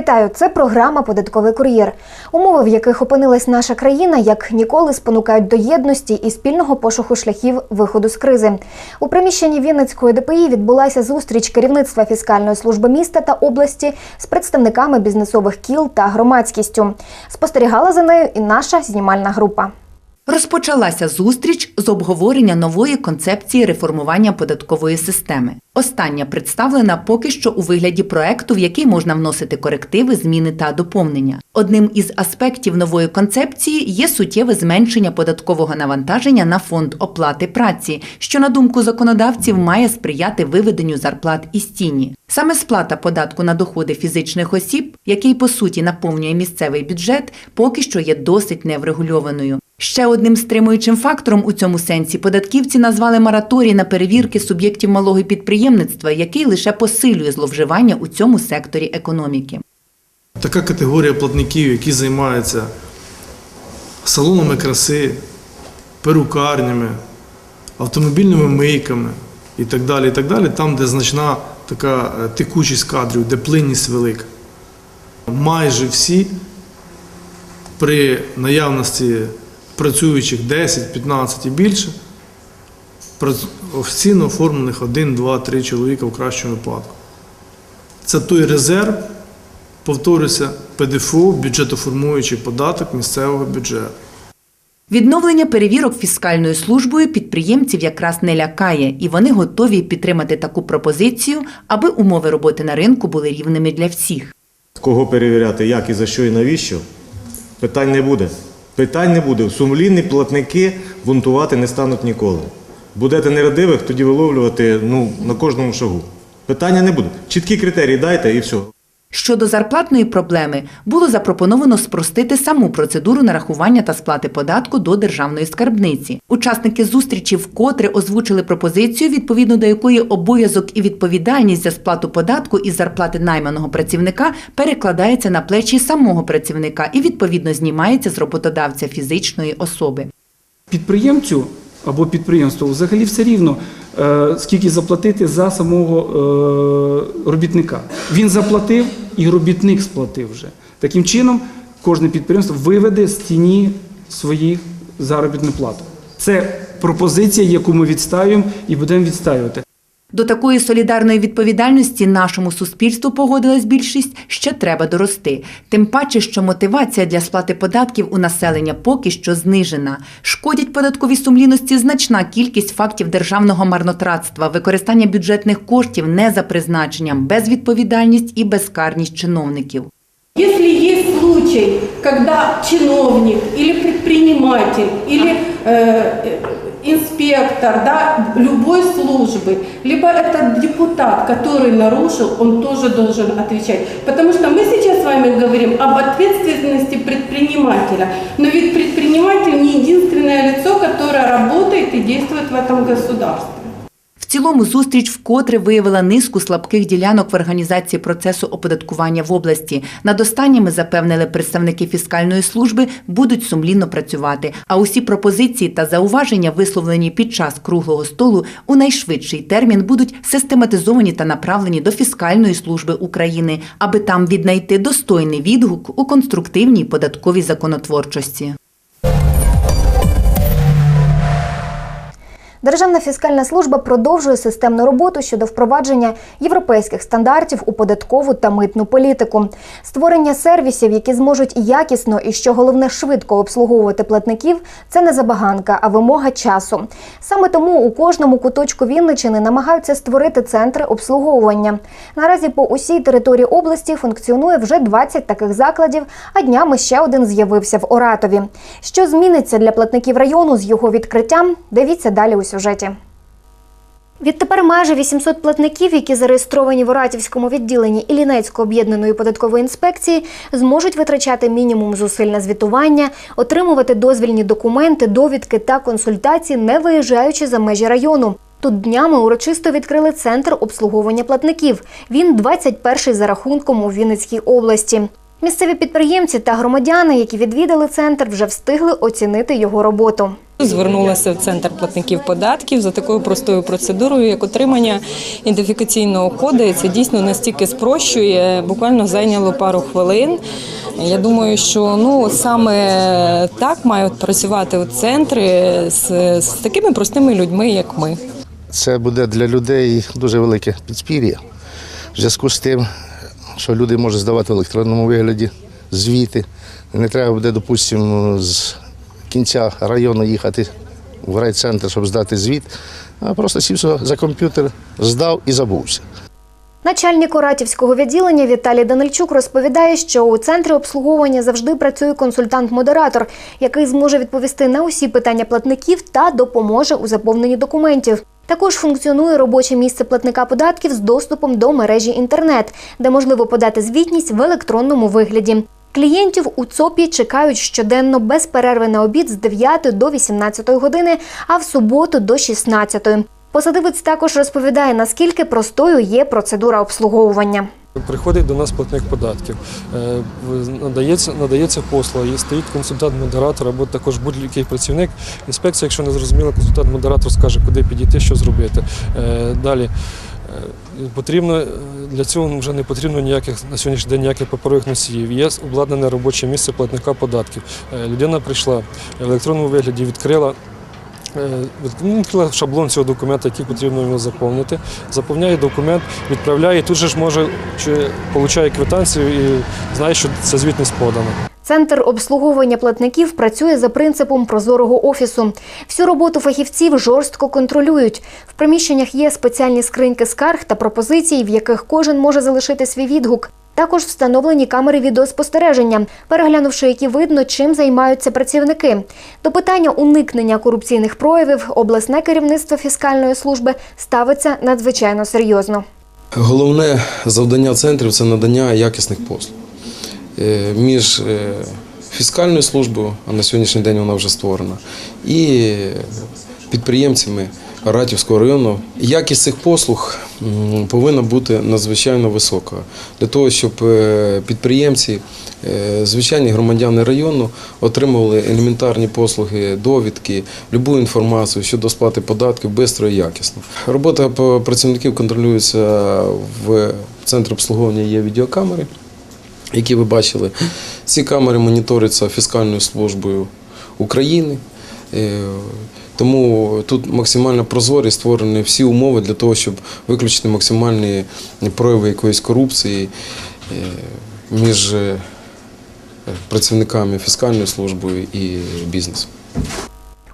Вітаю! Це програма Податковий кур'єр. Умови, в яких опинилась наша країна, як ніколи спонукають до єдності і спільного пошуку шляхів виходу з кризи. У приміщенні Вінницької ДПІ відбулася зустріч керівництва фіскальної служби міста та області з представниками бізнесових кіл та громадськістю. Спостерігала за нею і наша знімальна група. Розпочалася зустріч з обговорення нової концепції реформування податкової системи. Остання представлена поки що у вигляді проекту, в який можна вносити корективи, зміни та доповнення. Одним із аспектів нової концепції є суттєве зменшення податкового навантаження на фонд оплати праці, що на думку законодавців має сприяти виведенню зарплат із тіні. Саме сплата податку на доходи фізичних осіб, який по суті наповнює місцевий бюджет, поки що є досить неврегульованою. Ще одним стримуючим фактором у цьому сенсі податківці назвали мораторій на перевірки суб'єктів малого підприємництва, який лише посилює зловживання у цьому секторі економіки. Така категорія платників, які займаються салонами краси, перукарнями, автомобільними мийками і так далі, і так далі, там, де значна така е, текучість кадрів, де плинність велика. Майже всі при наявності працюючих 10, 15 і більше, офіційно оформлених 1, 2, 3 чоловіка в кращому випадку. Це той резерв, повторюся, ПДФО, бюджетоформуючий податок місцевого бюджету. Відновлення перевірок фіскальною службою підприємців якраз не лякає, і вони готові підтримати таку пропозицію, аби умови роботи на ринку були рівними для всіх. Кого перевіряти, як і за що і навіщо? Питань не буде. Питань не буде. Сумлінні платники бунтувати не стануть ніколи. Будете нерадивих, тоді виловлювати ну, на кожному шагу. Питання не буде. Чіткі критерії дайте і все. Щодо зарплатної проблеми, було запропоновано спростити саму процедуру нарахування та сплати податку до державної скарбниці. Учасники зустрічі вкотре озвучили пропозицію, відповідно до якої обов'язок і відповідальність за сплату податку із зарплати найманого працівника перекладається на плечі самого працівника і відповідно знімається з роботодавця фізичної особи. підприємцю або підприємству взагалі все рівно, скільки заплатити за самого е, робітника. Він заплатив і робітник сплатив вже. Таким чином, кожне підприємство виведе з тіні своїх заробітну плату. Це пропозиція, яку ми відстаюємо і будемо відставити. До такої солідарної відповідальності нашому суспільству погодилась більшість ще треба дорости. Тим паче, що мотивація для сплати податків у населення поки що знижена. Шкодять податковій сумлінності значна кількість фактів державного марнотратства, використання бюджетних коштів не за призначенням, безвідповідальність і безкарність чиновників. Если есть случай, когда чиновник предприниматель или э, инспектор да, любой службы, либо это депутат, который нарушил, он тоже должен отвечать. Потому что мы сейчас с вами говорим об ответственности предпринимателя. Но ведь предприниматель не единственное лицо, которое работает и действует в этом государстве. Цілому зустріч вкотре виявила низку слабких ділянок в організації процесу оподаткування в області. Над останніми запевнили представники фіскальної служби, будуть сумлінно працювати. А усі пропозиції та зауваження, висловлені під час круглого столу, у найшвидший термін будуть систематизовані та направлені до фіскальної служби України, аби там віднайти достойний відгук у конструктивній податковій законотворчості. Державна фіскальна служба продовжує системну роботу щодо впровадження європейських стандартів у податкову та митну політику, створення сервісів, які зможуть якісно і що головне швидко обслуговувати платників. Це не забаганка, а вимога часу. Саме тому у кожному куточку Вінничини намагаються створити центри обслуговування. Наразі по усій території області функціонує вже 20 таких закладів, а днями ще один з'явився в Оратові. Що зміниться для платників району з його відкриттям? Дивіться далі у сюжеті. Відтепер майже 800 платників, які зареєстровані в Оратівському відділенні Іллінецької об'єднаної податкової інспекції, зможуть витрачати мінімум зусиль на звітування, отримувати дозвільні документи, довідки та консультації, не виїжджаючи за межі району. Тут днями урочисто відкрили центр обслуговування платників. Він 21-й за рахунком у Вінницькій області. Місцеві підприємці та громадяни, які відвідали центр, вже встигли оцінити його роботу. Звернулася в центр платників податків за такою простою процедурою, як отримання ідентифікаційного коду. Це дійсно настільки спрощує. Буквально зайняло пару хвилин. Я думаю, що ну саме так мають працювати у центри з, з такими простими людьми, як ми. Це буде для людей дуже велике підспір'я. В зв'язку з тим, що люди можуть здавати в електронному вигляді звіти. Не треба буде, допустимо, з кінця району їхати в райцентр, щоб здати звіт, а просто сів за комп'ютер, здав і забувся. Начальник Оратівського відділення Віталій Данильчук розповідає, що у центрі обслуговування завжди працює консультант-модератор, який зможе відповісти на усі питання платників та допоможе у заповненні документів. Також функціонує робоче місце платника податків з доступом до мережі інтернет, де можливо подати звітність в електронному вигляді. Клієнтів у ЦОПі чекають щоденно без перерви на обід з 9 до 18 години, а в суботу до 16. Посадовець також розповідає, наскільки простою є процедура обслуговування. Приходить до нас платник податків, е, надається, надається послуга, стоїть консультант-модератор або також будь-який працівник. Інспекція, якщо не зрозуміло, консультант-модератор скаже, куди підійти, що зробити. Е, Далі потрібно е, для цього вже не потрібно ніяких на сьогоднішній день ніяких паперових носіїв. Є обладнане робоче місце платника податків. Е, Людина прийшла в електронному вигляді, відкрила. е, від- ну, Відкрила шаблон цього документа, який потрібно йому заповнити. Заповняє документ, відправляє, і тут же ж може чи получає квитанцію і знає, що ця звітність подана. Центр обслуговування платників працює за принципом прозорого офісу. Всю роботу фахівців жорстко контролюють. В приміщеннях є спеціальні скриньки скарг та пропозицій, в яких кожен може залишити свій відгук. Також встановлені камери відеоспостереження, переглянувши, які видно, чим займаються працівники. До питання уникнення корупційних проявів обласне керівництво фіскальної служби ставиться надзвичайно серйозно. Головне завдання центрів це надання якісних послуг. Е, Між е, фіскальною службою, а на сьогоднішній день вона вже створена, і підприємцями Ратівського району. Якість цих послуг повинна бути надзвичайно висока для того, щоб е, підприємці, звичайні громадяни району отримували елементарні послуги, довідки, любу інформацію щодо сплати податків швидко і якісно. Робота працівників контролюється в центрі обслуговування є відеокамери, які ви бачили. Ці камери моніторяться фіскальною службою України. Е, Тому тут максимально прозорі створені всі умови для того, щоб виключити максимальні прояви якоїсь корупції е, між е, працівниками фіскальної служби і бізнесом.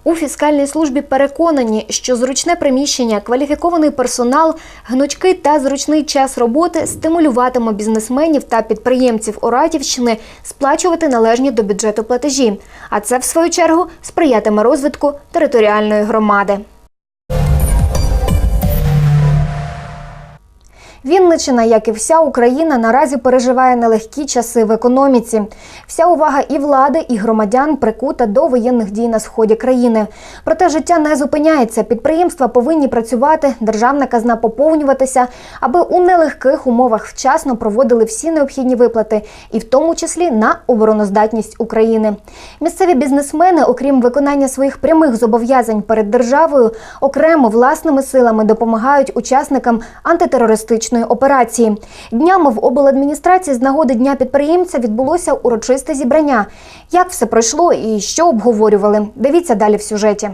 У фіскальній службі переконані, що зручне приміщення, кваліфікований персонал, гнучкий та зручний час роботи стимулюватиме бізнесменів та підприємців Оратівщини сплачувати належні до бюджету платежі. А це, в свою чергу, сприятиме розвитку територіальної громади. Вінничина, як і вся Україна, наразі переживає нелегкі часи в економіці. Вся увага і влади, і громадян прикута до воєнних дій на сході країни. Проте життя не зупиняється. Підприємства повинні працювати, державна казна поповнюватися, аби у нелегких умовах вчасно проводили всі необхідні виплати, і в тому числі на обороноздатність України. Місцеві бізнесмени, окрім виконання своїх прямих зобов'язань перед державою, окремо власними силами допомагають учасникам антитерористичної операції. Днями в обладміністрації з нагоди дня підприємця відбулося урочисте зібрання. Як все пройшло і що обговорювали? Дивіться далі в сюжеті.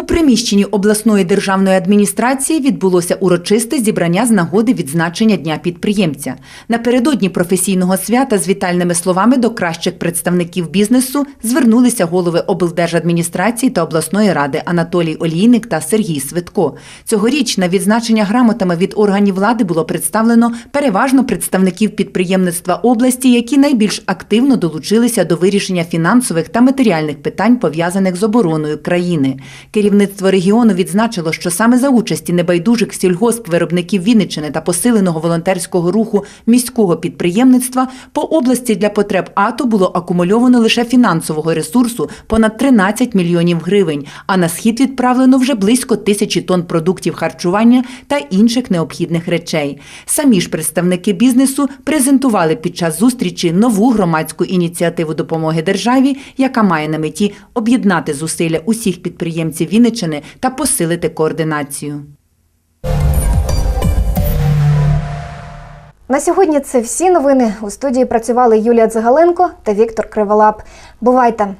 У приміщенні обласної державної адміністрації відбулося урочисте зібрання з нагоди відзначення Дня підприємця. Напередодні професійного свята з вітальними словами до кращих представників бізнесу звернулися голови облдержадміністрації та обласної ради Анатолій Олійник та Сергій Свитко. Цьогоріч на відзначення грамотами від органів влади було представлено переважно представників підприємництва області, які найбільш активно долучилися до вирішення фінансових та матеріальних питань пов'язаних з обороною країни. Керівництво регіону відзначило, що саме за участі небайдужих сільгоспвиробників Вінниччини та посиленого волонтерського руху міського підприємництва по області для потреб АТО було акумульовано лише фінансового ресурсу понад 13 мільйонів гривень, а на схід відправлено вже близько тисячі тонн продуктів харчування та інших необхідних речей. Самі ж представники бізнесу презентували під час зустрічі нову громадську ініціативу допомоги державі, яка має на меті об'єднати зусилля усіх підприємців Вінниччини та посилити координацію. На сьогодні це всі новини. У студії працювали Юлія Дзигаленко та Віктор Криволап. Бувайте!